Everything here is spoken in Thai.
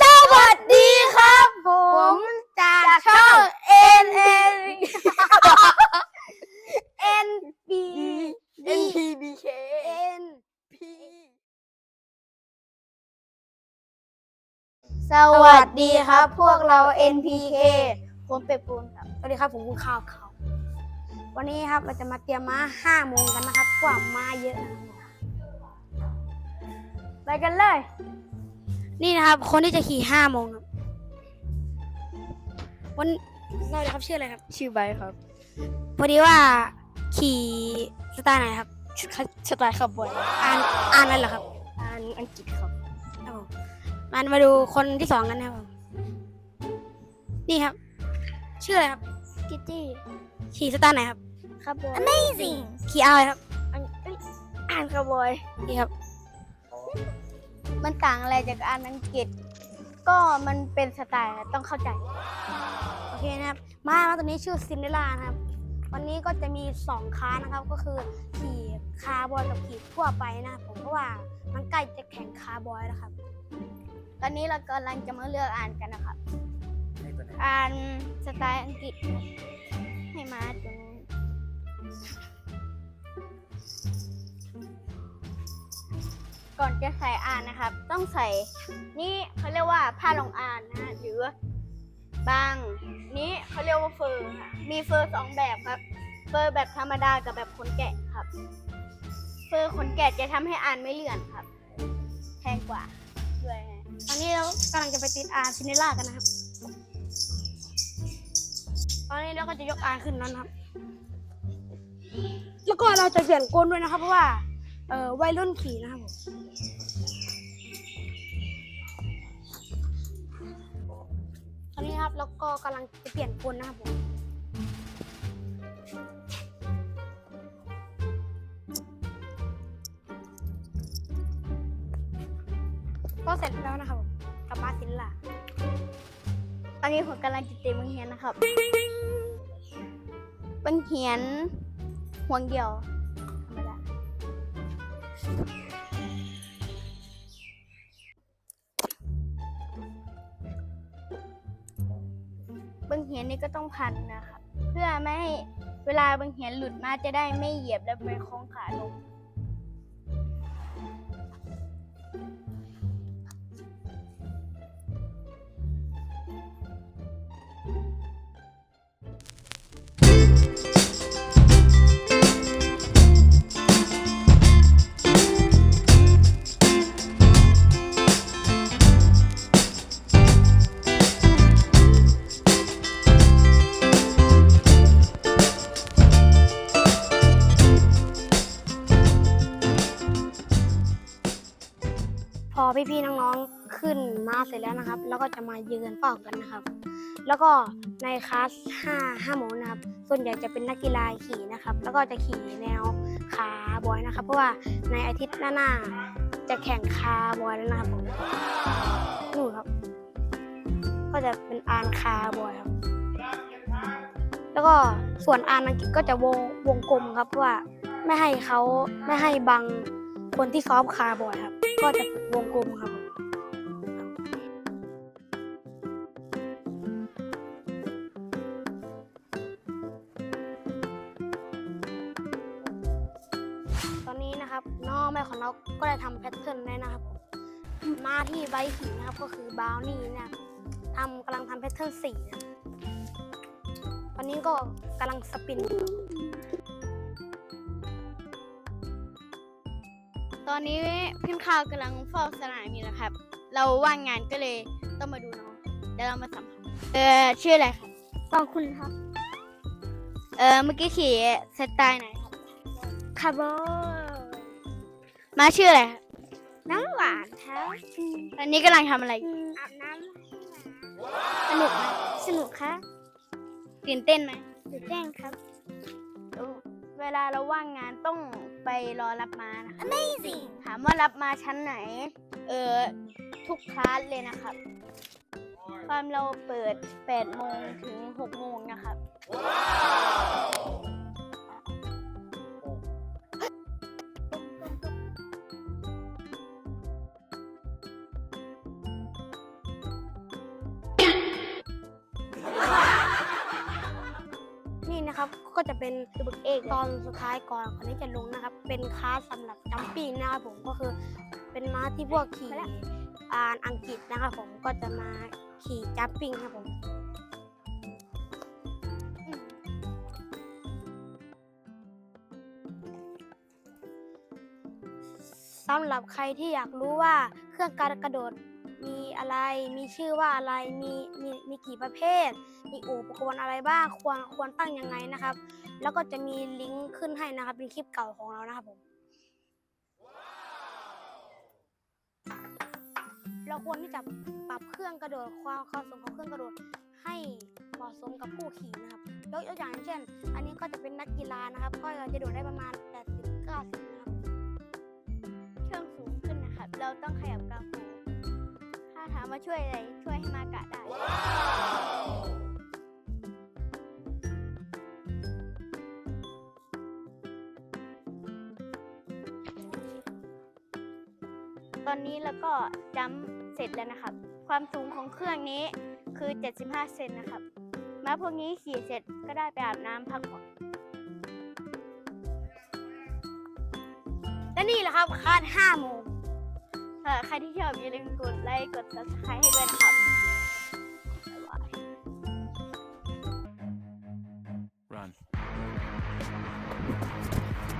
สวัสดีครับ ผมจากช่อง N N N B N P B K N P สวัสดีครับ พวกเรา N P K ผมเป็ดปูนครับ สวัสดีครับ ผมคุณข้าวเขาวันนี้ครับเราจะมาเตรียมม้าห้าโมงกันนะครับกว่าม้าเยอะนะครับไปกันเลย นี่นะครับ คนที่จะขี่ห้าโมงครับวันเราเลยครับชื่ออะไรครับ ชื่อไบร์ทครับ พอดีว่าขี่สไตล์ไหนครับสไตล์ขับบอยอ่านอ่านอะไรเหรอครับอ่านอังกฤษครับ ครับผมมามาดูคนที่สองกันนะครับผมนี่ครับ ชื่ออะไรครับ กิตตี้ ขี่สไตล์ไหนครับ ขับบอย Amazing ขี่อะไรครับ อังเอ้ยอ่านขับบอยนี่ครับ มันต่างอะไรจากอ่านอังกฤษ ก็มันเป็นสไตล์ต้องเข้าใจ โอเคนะครับ มามาตัวนี้ชื่อซินเดอเรลล่านะครับ วันนี้ก็จะมีสองค้านะครับ ก็คือขี่คาร์บอยกับขี่ทั่วไปนะครับผมเพราะว่ามันใกล้จะแข่งคาร์บอยแล้วครับ ตอนนี้เรากำลังจะมาเลือกอ่านกันนะครับ อ่านสไตล์อังกฤษครับให้มาตัวนู้น ก่อนจะใส่อ่านนะครับ ต้องใส่นี่เขาเรียกว่าผ้ารองอ่านนะฮะหรือบางนี้เขาเรียกว่าเฟอร์ค่ะมีเฟอร์สองแบบครับ เฟอร์แบบธรรมดากับแบบขนแกะครับ เฟอร์ขนแกะจะทำให้อ่านไม่เลื่อนครับแพงกว่าด้วยฮะตอนนี้เรากำลังจะไปติดอ่าร์ซินเดอเรลล่ากันนะครับ ตอนนี้เราก็จะยกอ่าร์ขึ้นแล้วนะครับ แล้วก็เราจะเปลี่ยนกลด้วยนะครับเพราะว่า เออวัยรุ่นขี่นะครับผมตอนนี้ครับแล้วก็กำลังจะเปลี่ยนกลนะครับผมก็เสร็จแล้วนะครับผมกับมาซินล่าตอนนี้ผมกำลังจะเตรียมบังเฮียนนะครับบังเฮียนห่วงเดียว บางเหียนนี่ก็ต้องพันนะครับเพื่อไม่ให้เวลาบางเหียนหลุดมาจะได้ไม่เหยียบและไปคล้องขาลง พอพี่ๆน้องๆขึ้นมาเสร็จแล้วนะครับ แล้วก็จะมายืนเป่ากันนะครับ แล้วก็ในคลาส5 5โมงนะครับ ส่วนใหญ่จะเป็นนักกีฬาขี่นะครับ แล้วก็จะขี่แนวคาบอยนะครับ เพราะว่าในอาทิตย์หน้าๆจะแข่งคาบอยแล้วนะครับผมนู่นครับ ก็จะเป็นอานคาบอยครับ แล้วก็ส่วนอานอังกฤษก็จะวงวงกลมครับเพราะว่าไม่ให้เขาไม่ให้บัง คนที่ซ้อมคาร์บอยครับ ก็จะวงกลมครับผมตอนนี้นะครับน้องแม่ของเราก็ได้ทำแพทเทิร์นได้นะครับผมมาที่ใบขีนะครับก็คือบาวนี่นะทำกำลังทำแพทเทิร์นสี่นะตอนนี้ก็กำลังสปิน อยู่ตอนนี้พี่ข้าวกำลังเฝ้าสนามอยู่นะครับ เราว่างงานก็เลยต้องมาดูน้องเดี๋ยวเรามาสัมภาษณ์เออชื่ออะไรครับขอบคุณครับ เออเมื่อกี้ขี่สไตล์ไหนครับคาร์บอมาชื่ออะไรครับน้ำหวานครับตอนนี้กำลังทำอะไรอยู่อาบน้สนุกไหมำสนุกครับตื่นเต้นไหมตื่นเต้นครับ เออเวลาเราว่างงานต้องไปรอรับมานะคะ Amazing ถามว่ารับมาชั้นไหน เออทุกคลาสเลยนะครับ ความเราเปิด8โมงถึง6โมงนะครับ นะครับ ก็จะเป็นคือบึกเอกตอนสุดท้ายก่อนก่อนที่จะลงนะครับ เป็นคลาสสำหรับจัมปิ้งนะครับผมก็คือเป็นม้าที่พวกขี่อ่านอังกฤษนะครับผมก็จะมาขี่จัมปิ้งครับผมสำหรับใครที่อยากรู้ว่าเครื่องการกระโดด มีอะไร มีชื่อว่าอะไรมีมีมีกี่ประเภท มีอุปกรณ์อะไรบ้างควรควรตั้งยังไงนะครับ แล้วก็จะมีลิงก์ขึ้นให้นะครับ เป็นคลิปเก่าของเรานะครับผมเราควรที่จะปรับเครื่องกระโดดความความสูงของเครื่องกระโดดให้เหมาะสมกับผู้ขี่นะครับยกตัวอย่างเช่น อันนี้ก็จะเป็นนักกีฬานะครับก็จะโดดได้ประมาณ 80 90นะครับ เครื่องสูงขึ้นนะครับ เราต้องขยับกราฟหูถ้ามว่าช่วยอะไร ช่วยให้มากะได้ ตอนนี้แล้วก็จัมป์เสร็จแล้วนะครับ ความสูงของเครื่องนี้คือ 75 เซนนะครับ ม้าพวกนี้ขี่เสร็จก็ได้ไปอาบน้ำพักผ่อน และนี่แหละครับคาด5โมง ใครที่ชอบอย่าลืมกดไลค์กด subscribe ให้ด้วยนะครับ Run.